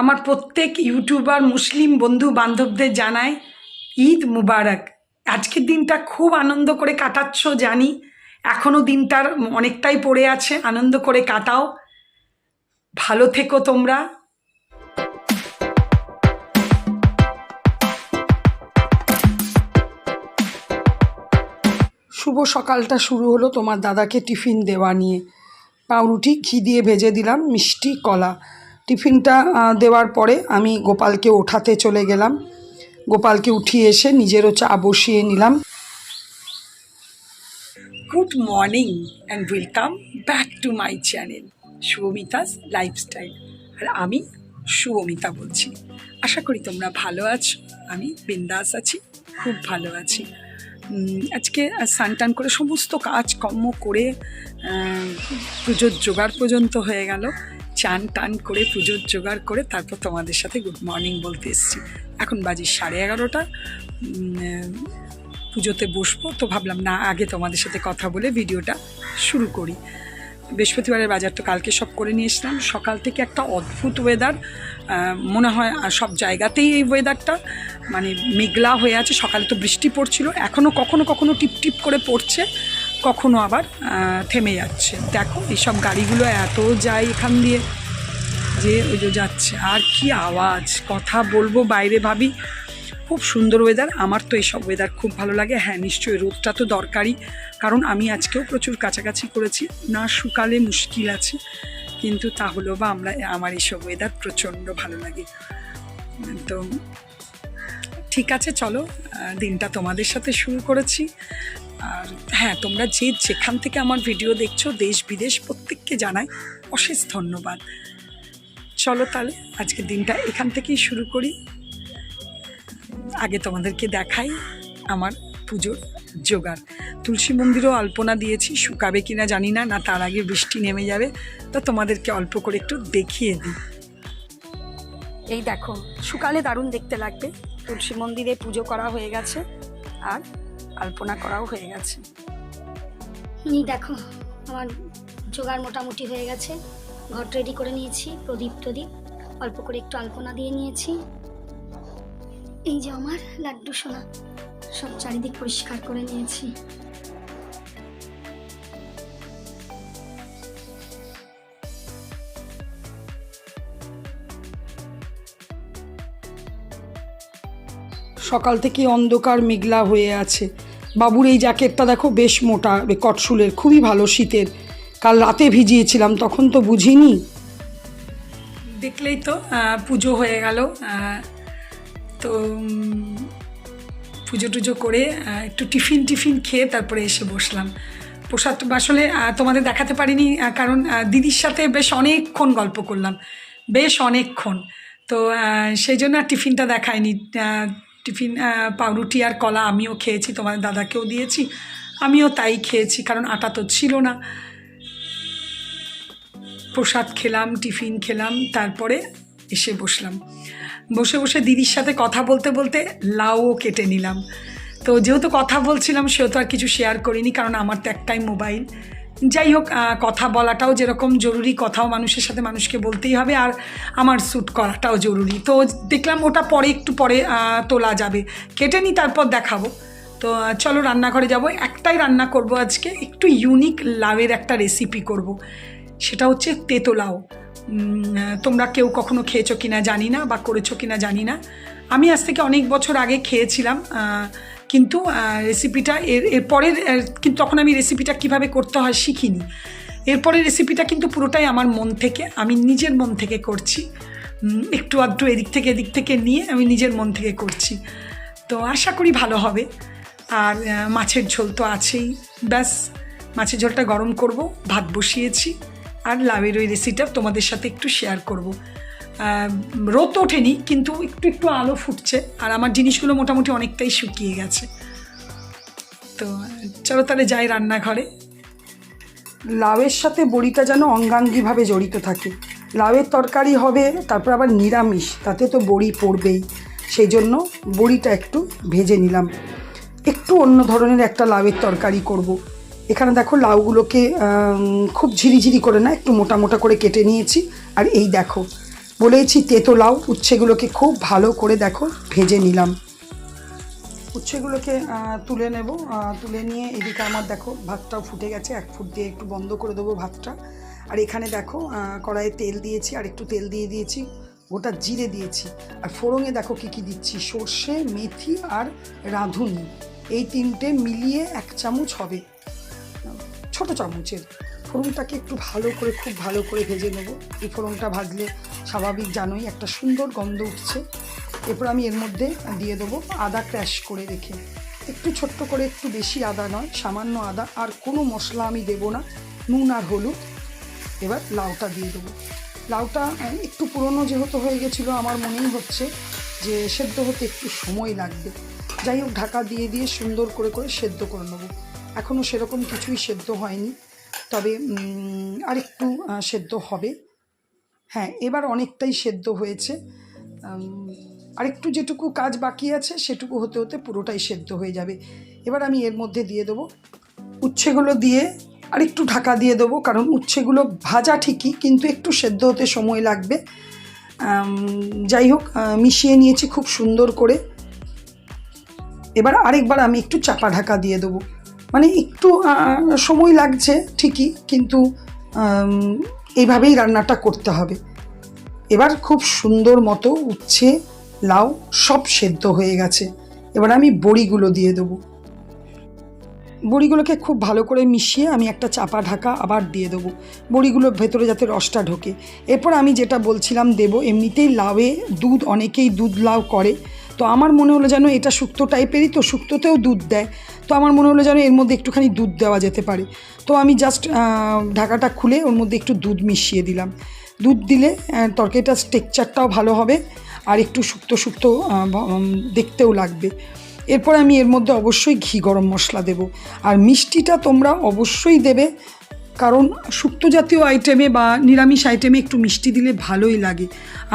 আমার প্রত্যেক ইউটিউবার, মুসলিম বন্ধু বান্ধবদের জানাই, ঈদ মুবারক। আজকের দিনটা খুব আনন্দ করে কাটাচ্ছ, জানি। এখনও দিনটার অনেকটাই পড়ে আছে, আনন্দ করে কাটাও। ভালো থেকো তোমরা। শুভ সকালটা শুরু হলো তোমার দাদাকে টিফিন দেওয়া নিয়ে। পাউরুটি, ঘি দিয়ে ভেজে দিলাম, মিষ্টি, কলা। টিফিনটা দেওয়ার পরে আমি গোপালকে ওঠাতে চলে গেলাম। গোপালকে উঠিয়ে এসে নিজেরও চা বসিয়ে নিলাম। Good morning and welcome back to my channel Shubhamita's lifestyle. আর আমি শুভমিতা বলছি। আশা করি তোমরা ভালো আছো, আমি বিন্দাস আছি, খুব ভালো আছি। আজকে স্নান টান করে সমস্ত কাজকর্ম করে পুজোর জোগাড় পর্যন্ত হয়ে গেল। চান টান করে পুজোর জোগাড় করে তারপর তোমাদের সাথে গুড মর্নিং বলতে এসেছি। এখন বাজি সাড়ে এগারোটা। পুজোতে বসবো তো ভাবলাম না, আগে তোমাদের সাথে কথা বলে ভিডিওটা শুরু করি। বৃহস্পতিবারের বাজার তো কালকে সব করে নিয়ে এসলাম সকাল থেকে একটা অদ্ভুত ওয়েদার মনে হয় সব জায়গাতেই এই ওয়েদারটা মানে মেঘলা হয়ে আছে। সকালে তো বৃষ্টি পড়ছিল এখনও কখনো কখনো টিপ টিপ করে পড়ছে। কখনো আবার থেমে যাচ্ছে। দেখো এইসব গাড়িগুলো এত যায় এখান দিয়ে যে ওই যে যাচ্ছে। আর কি আওয়াজ, কথা বলব বাইরে ভাবি। খুব সুন্দর ওয়েদার আমার তো এইসব ওয়েদার খুব ভালো লাগে। হ্যাঁ নিশ্চয়ই রোদটা তো দরকারি কারণ আমি আজকেও প্রচুর কাছাকাছি করেছি। না শুকালে মুশকিল আছে, কিন্তু তাহলেও বা আমরা, আমার এইসব ওয়েদার প্রচণ্ড ভালো লাগে। তো ঠিক আছে, চলো দিনটা তোমাদের সাথে শুরু করেছি। আর হ্যাঁ তোমরা যে যেখান থেকে আমার ভিডিও দেখছ, দেশ বিদেশ প্রত্যেককে জানাই অশেষ ধন্যবাদ। চলো তাহলে, আজকের দিনটা এখান থেকেই শুরু করি। আগে তোমাদেরকে দেখাই আমার পুজোর জোগাড়। তুলসী মন্দিরও আলপনা দিয়েছি, শুকাবে কিনা জানি না না তার আগে বৃষ্টি নেমে যাবে। তো তোমাদেরকে অল্প করে একটু দেখিয়ে দিই। এই দেখো, শুকালে দারুণ দেখতে লাগবে। তুলসী মন্দিরে পুজো করা হয়ে গেছে আর আলপনা করাও হয়ে গেছে। দেখো, আমার জোগাড় মোটামুটি হয়ে গেছে। ঘর রেডি করে নিয়েছি, প্রদীপ প্রদীপ অল্প করে একটু আলপনা দিয়ে নিয়েছি। এই যে আমার লাড্ডু সোনা, সব চারিদিক পরিষ্কার করে নিয়েছি। সকাল থেকে অন্ধকার মেঘলা হয়ে আছে। বাবুর এই জ্যাকেটটা দেখো বেশ মোটা কটসুলের খুবই ভালো শীতের। কাল রাতে ভিজিয়েছিলাম, তখন তো বুঝিনি। দেখলেই তো পুজো হয়ে গেল তো পুজো টুজো করে একটু টিফিন টিফিন খেয়ে তারপরে এসে বসলাম। প্রসাদ আসলে তোমাদের দেখাতে পারিনি কারণ দিদির সাথে বেশ অনেকক্ষণ গল্প করলাম। বেশ অনেকক্ষণ। তো সেই জন্য টিফিনটা দেখায়নি টিফিন পাউরুটি আর কলা আমিও খেয়েছি তোমাদের দাদাকেও দিয়েছি, আমিও তাই খেয়েছি, কারণ আটা তো ছিল না। প্রসাদ খেলাম, টিফিন খেলাম, তারপরে এসে বসলাম। বসে বসে দিদির সাথে কথা বলতে বলতে লাউও কেটে নিলাম। তো যেহেতু কথা বলছিলাম, সেহেতু আর কিছু শেয়ার করিনি, কারণ আমার তো একটাই মোবাইল যাই হোক কথা বলাটাও যেরকম জরুরি, কথাও মানুষের সাথে মানুষকে বলতেই হবে, আর আমার শ্যুট করাটাও জরুরি। তো দেখলাম ওটা পরে, একটু পরে তোলা যাবে। কেটে নিই তারপর দেখাবো। তো চলো রান্নাঘরে যাব। একটাই রান্না করব আজকে, একটু ইউনিক লাউয়ের একটা রেসিপি করব। সেটা হচ্ছে তেতো লাউ। তোমরা কেউ কখনো খেয়েছো কিনা জানি না, বা করেছ কিনা জানি না। আমি আজ থেকে অনেক বছর আগে খেয়েছিলাম কিন্তু রেসিপিটা এর এরপরের কিন্তু তখন আমি রেসিপিটা কীভাবে করতে হয় শিখিনি। এরপরের রেসিপিটা কিন্তু পুরোটাই আমার মন থেকে, আমি নিজের মন থেকে করছি। একটু আধটু এদিক থেকে এদিক থেকে নিয়ে আমি নিজের মন থেকে করছি। তো আশা করি ভালো হবে। আর মাছের ঝোল তো আছেই। ব্যাস, মাছের ঝোলটা গরম করব, ভাত বসিয়েছি। আর লাউয়ের ওই রেসিপিটা তোমাদের সাথে একটু শেয়ার করব। রোদ ওঠেনি, কিন্তু একটু একটু আলো ফুটছে, আর আমার জিনিসগুলো মোটামুটি অনেকটাই শুকিয়ে গেছে। তো চলো তাহলে যাই রান্নাঘরে। লাউয়ের সাথে বড়িটা যেন অঙ্গাঙ্গিভাবে জড়িত থাকে। লাউয়ের তরকারি হবে, তারপর আবার নিরামিষ, তাতে তো বড়ি পড়বেই। সেই জন্য বড়িটা একটু ভেজে নিলাম। একটু অন্য ধরনের একটা লাউয়ের তরকারি করব। এখানে দেখো লাউগুলোকে খুব ঝিরিঝিরি করে না, একটু মোটা মোটা করে কেটে নিয়েছি। আর এই দেখো বলেইছি, তেতো লাউ, উচ্ছেগুলোকে খুব ভালো করে দেখো, ভেজে নিলাম। উচ্ছেগুলোকে তুলে নেব তুলে নিয়ে এদিকে আমার দেখো ভাতটাও ফুটে গেছে, এক ফুট দিয়ে একটু বন্ধ করে দেবো ভাতটা। আর এখানে দেখো কড়াইয়ে তেল দিয়েছি, আর একটু তেল দিয়ে দিয়েছি, গোটা জিরে দিয়েছি। আর ফোড়ঙে দেখো কী কী দিচ্ছি, সর্ষে, মেথি আর রাঁধুনি। এই তিনটে মিলিয়ে এক চামচ হবে। ছোট চামচের। ফোড়নটাকে একটু ভালো করে, খুব ভালো করে ভেজে নেব। এই ফোড়নটা ভাজলে স্বাভাবিক জানোই একটা সুন্দর গন্ধ উঠছে। এরপর আমি এর মধ্যে দিয়ে দেবো আদা ক্র্যাশ করে রেখে। একটু ছোট্ট করে, একটু বেশি আদা নয়, সামান্য আদা। আর কোনো মশলা আমি দেবো না, নুন আর হলুদ। এবার লাউটা দিয়ে দেবো। লাউটা একটু পুরনো যেহেতু হয়ে গেছিল, আমার মনেই হচ্ছে যে সেদ্ধ হতে একটু সময় লাগবে। যাই হোক, ঢাকা দিয়ে দিয়ে সুন্দর করে করে সেদ্ধ করে নেব। এখনও সেরকম কিছুই সেদ্ধ হয়নি। তবে আরেকটু সেদ্ধ হবে। হ্যাঁ এবার অনেকটাই সেদ্ধ হয়েছে। আরেকটু যেটুকু কাজ বাকি আছে, সেটুকু হতে হতে পুরোটাই সেদ্ধ হয়ে যাবে। এবার আমি এর মধ্যে দিয়ে দেবো উচ্ছেগুলো দিয়ে আরেকটু ঢাকা দিয়ে দেবো, কারণ উচ্ছেগুলো ভাজা ঠিকই, কিন্তু একটু সেদ্ধ হতে সময় লাগবে। যাই হোক মিশিয়ে নিয়েছি খুব সুন্দর করে। এবার আরেকবার আমি একটু চাপা ঢাকা দিয়ে দেবো। মানে একটু সময় লাগছে ঠিকই, কিন্তু এইভাবেই রান্নাটা করতে হবে। এবার খুব সুন্দর মতো উচ্ছে, লাউ সব সেদ্ধ হয়ে গেছে। এবার আমি বড়িগুলো দিয়ে দেবো। বড়িগুলোকে খুব ভালো করে মিশিয়ে আমি একটা চাপা ঢাকা আবার দিয়ে দেবো। বড়িগুলোর ভেতরে যাতে রসটা ঢোকে। এরপর আমি যেটা বলছিলাম দেবো, এমনিতেই লাউয়ে দুধ, অনেকেই দুধ লাউ করে। তো আমার মনে হলো যেন এটা শুক্তো টাইপেরই তো শুক্তোতেও দুধ দেয়। তো আমার মনে হলো যেন এর মধ্যে একটুখানি দুধ দেওয়া যেতে পারে। তো আমি জাস্ট ঢাকাটা খুলে ওর মধ্যে একটু দুধ মিশিয়ে দিলাম। দুধ দিলে তরকারিটার টেক্সচারটাও ভালো হবে আর একটু শুক্তো শুক্তো দেখতেও লাগবে। এরপর আমি এর মধ্যে অবশ্যই ঘি গরম মশলা দেব। আর মিষ্টিটা তোমরা অবশ্যই দেবে কারণ শুক্তো জাতীয় আইটেমে বা নিরামিষ আইটেমে একটু মিষ্টি দিলে ভালোই লাগে।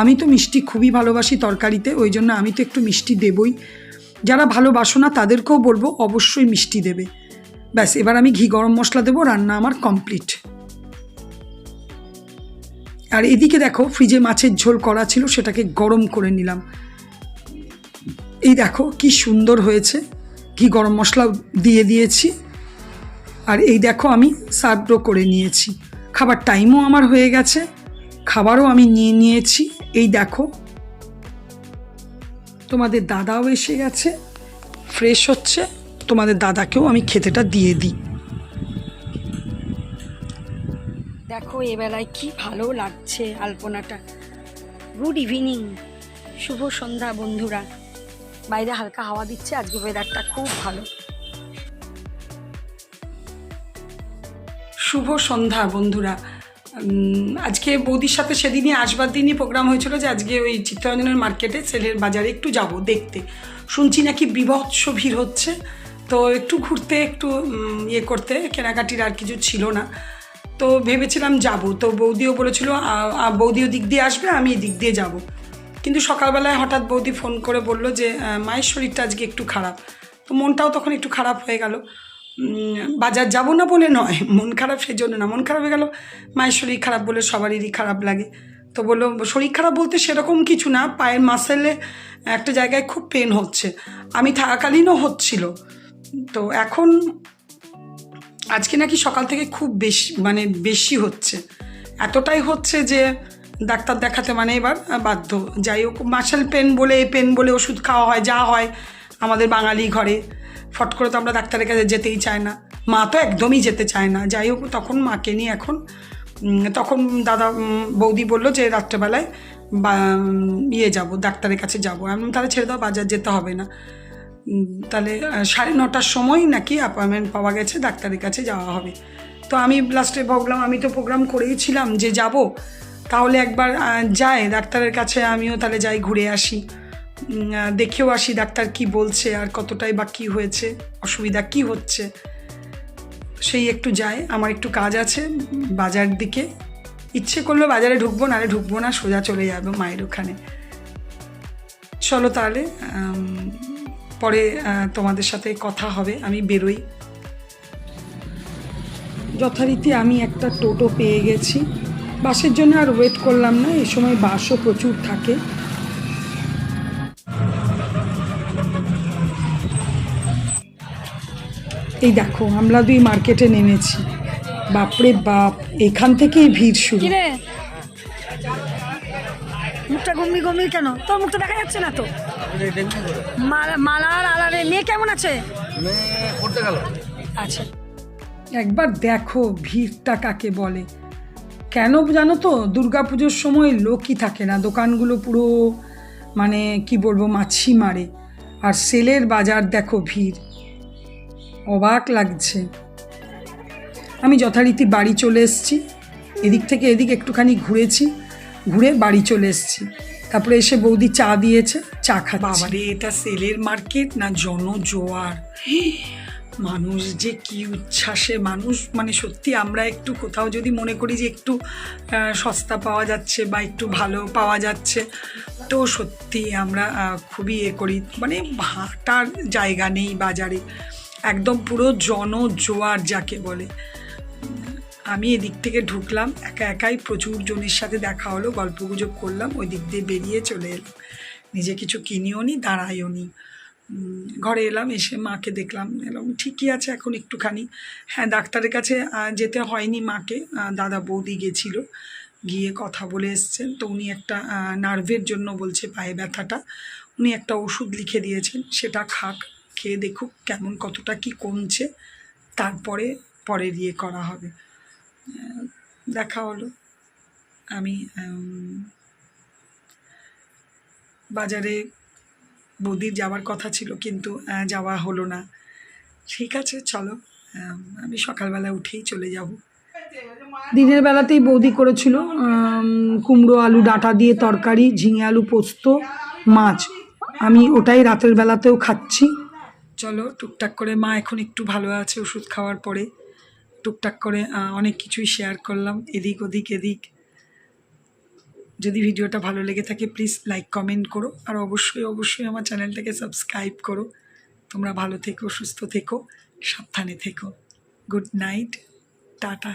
আমি তো মিষ্টি খুবই ভালোবাসি তরকারিতে, ওই জন্য আমি তো একটু মিষ্টি দেবই। যারা ভালোবাসো না, তাদেরকেও বলব অবশ্যই মিষ্টি দেবে। ব্যাস, এবার আমি ঘি গরম মশলা দেবো, রান্না আমার কমপ্লিট আর এদিকে দেখো ফ্রিজে মাছের ঝোল করা ছিল, সেটাকে গরম করে নিলাম। এই দেখো, কি সুন্দর হয়েছে। ঘি গরম মশলা দিয়ে দিয়েছি। আর এই দেখো আমি সার্ভও করে নিয়েছি। খাবার টাইমও আমার হয়ে গেছে, খাবারও আমি নিয়ে নিয়েছি। এই দেখো, তোমাদের দাদাও এসে গেছে ফ্রেশ হচ্ছে, তোমাদের দাদাকেও আমি খেতেটা দিয়ে দিই। দেখো, এবেলায় কি ভালো লাগছে আলপনাটা। গুড ইভিনিং শুভ সন্ধ্যা বন্ধুরা। বাইরে হালকা হাওয়া দিচ্ছে, আজকে ওয়েদারটা খুব ভালো। শুভ সন্ধ্যা, বন্ধুরা। আজকে বৌদির সাথে সেদিনই আসবার দিনই প্রোগ্রাম হয়েছিল যে আজকে ওই চিত্তরঞ্জনের মার্কেটে সেলের বাজারে একটু যাব দেখতে। শুনছি নাকি বিভৎস ভিড় হচ্ছে। তো একটু ঘুরতে, একটু ইয়ে করতে, কেনাকাটির আর কিছু ছিল না। তো ভেবেছিলাম যাব। তো বৌদিও বলেছিল বৌদিও দিক দিয়ে আসবে, আমি দিক দিয়ে যাব। কিন্তু সকালবেলায় হঠাৎ বৌদি ফোন করে বলল যে মায়ের শরীরটা আজকে একটু খারাপ। তো মনটাও তখন একটু খারাপ হয়ে গেল। বাজার যাব না বলে নয়। মন খারাপ সেই জন্য না। মন খারাপ হয়ে গেল, মায়ের শরীর খারাপ বলে সবারই খারাপ লাগে। তো বলল, শরীর খারাপ বলতে সেরকম কিছু না, পায়ের মাসেলে একটা জায়গায় খুব পেন হচ্ছে। আমি থাকাকালীনও হচ্ছিল। তো এখন আজকে নাকি সকাল থেকে খুব বেশি মানে বেশি হচ্ছে। এতটাই হচ্ছে যে ডাক্তার দেখাতে মানে এবার বাধ্য। যাই হোক মার্শাল পেন বলে পেন বলে ওষুধ খাওয়া হয়, যা হয় আমাদের বাঙালি ঘরে। ফট করে তো আমরা ডাক্তারের কাছে যেতেই চায় না। মা তো একদমই যেতে চায় না। যাই হোক, তখন মাকে নিয়ে এখন তখন দাদা বৌদি বলল যে রাত্রেবেলায় বা ইয়ে যাব, ডাক্তারের কাছে যাব। আমি তাহলে ছেড়ে দাও, বাজার যেতে হবে না। তাহলে সাড়ে নটার সময় নাকি অ্যাপয়েন্টমেন্ট পাওয়া গেছে, ডাক্তারের কাছে যাওয়া হবে। তো আমি লাস্টে ভাবলাম, আমি তো প্রোগ্রাম করেইছিলাম যে যাব। তাহলে একবার যাই ডাক্তারের কাছে আমিও তাহলে যাই, ঘুরে আসি। দেখেও আসি ডাক্তার কি বলছে আর কতটাই বা কী হয়েছে, অসুবিধা কি হচ্ছে। সেই একটু যায় আমার একটু কাজ আছে বাজার দিকে। ইচ্ছে করল বাজারে ঢুকবো, নাহলে ঢুকবো না, সোজা চলে যাব মায়ের ওখানে। চলো তাহলে পরে তোমাদের সাথে কথা হবে, আমি বেরোই। যথারীতি আমি একটা টোটো পেয়ে গেছি। বাসের জন্য আর ওয়েট করলাম না এই সময় বাসও প্রচুর থাকে। এই দেখো আমরা দুই মার্কেটে নেমেছি। বাপরে বাপ এখান থেকেই ভিড় শুরু। মুখটা গম্ভীর গম্ভীর কেন? তোর মুখটা দেখা যাচ্ছে না তো? মালা মালার আলারে মেয়ে কেমন আছে? আচ্ছা। একবার দেখো ভিড়টা কাকে বলে। কেন জানো তো দুর্গাপুজোর সময় লোকই থাকে না দোকানগুলো পুরো মানে কি বলব মাছি মারে। আর সেলের বাজার দেখো ভিড়। অবাক লাগছে। আমি যথারীতি বাড়ি চলে এসেছি। এদিক থেকে এদিক একটুখানি ঘুরেছি, ঘুরে বাড়ি চলে এসেছি। তারপরে এসে বৌদি চা দিয়েছে, চা খা বাবারে, এটা সেলের মার্কেট না জনজোয়ার? মানুষ যে কি উচ্ছ্বাসে, মানুষ মানে সত্যি আমরা একটু কোথাও যদি মনে করি যে একটু সস্তা পাওয়া যাচ্ছে বা একটু ভালো পাওয়া যাচ্ছে, তো সত্যি আমরা খুবই এ করি। মানে হাঁটার জায়গা নেই বাজারে। একদম পুরো জনজোয়ার যাকে বলে। আমি এদিক থেকে ঢুকলাম, একা একাই প্রচুর জনের সাথে দেখা হলো, গল্প গুজব করলাম, ওই দিক দিয়ে বেরিয়ে চলে এলাম। নিজে কিছু কিনিও নি দাঁড়াইও নি। ঘরে এলাম, এসে মাকে দেখলাম, এলাম, ঠিকই আছে এখন একটুখানি। হ্যাঁ ডাক্তারের কাছে যেতে হয়নি মাকে দাদা বৌদি গেছিল, গিয়ে কথা বলে এসছেন। তো উনি একটা নার্ভের জন্য বলছে পায়ে ব্যথাটা। উনি একটা ওষুধ লিখে দিয়েছেন, সেটা খাক। খেয়ে দেখুক কেমন কতটা কি কমছে, তারপরে পরে দিয়ে করা হবে। দেখা হলো। আমি বাজারে বৌদির যাওয়ার কথা ছিল কিন্তু যাওয়া হলো না। ঠিক আছে, চলো আমি সকালবেলা উঠেই চলে যাব। দিনের বেলাতেই বৌদি করেছিল কুমড়ো, আলু, ডাঁটা দিয়ে তরকারি, ঝিঙে, আলু পোস্ত, মাছ। আমি ওটাই রাতের বেলাতেও খাচ্ছি। চলো, টুকটাক করে মা এখন একটু ভালো আছে ওষুধ খাওয়ার পরে। টুকটাক করে অনেক কিছুই শেয়ার করলাম, এদিক ওদিক, এদিক। যদি ভিডিওটা ভালো লেগে থাকে প্লিজ লাইক কমেন্ট করো। আর অবশ্যই অবশ্যই আমার চ্যানেলটাকে সাবস্ক্রাইব করো। তোমরা ভালো থেকো, সুস্থ থেকো, সাবধানে থেকো। Good night tata.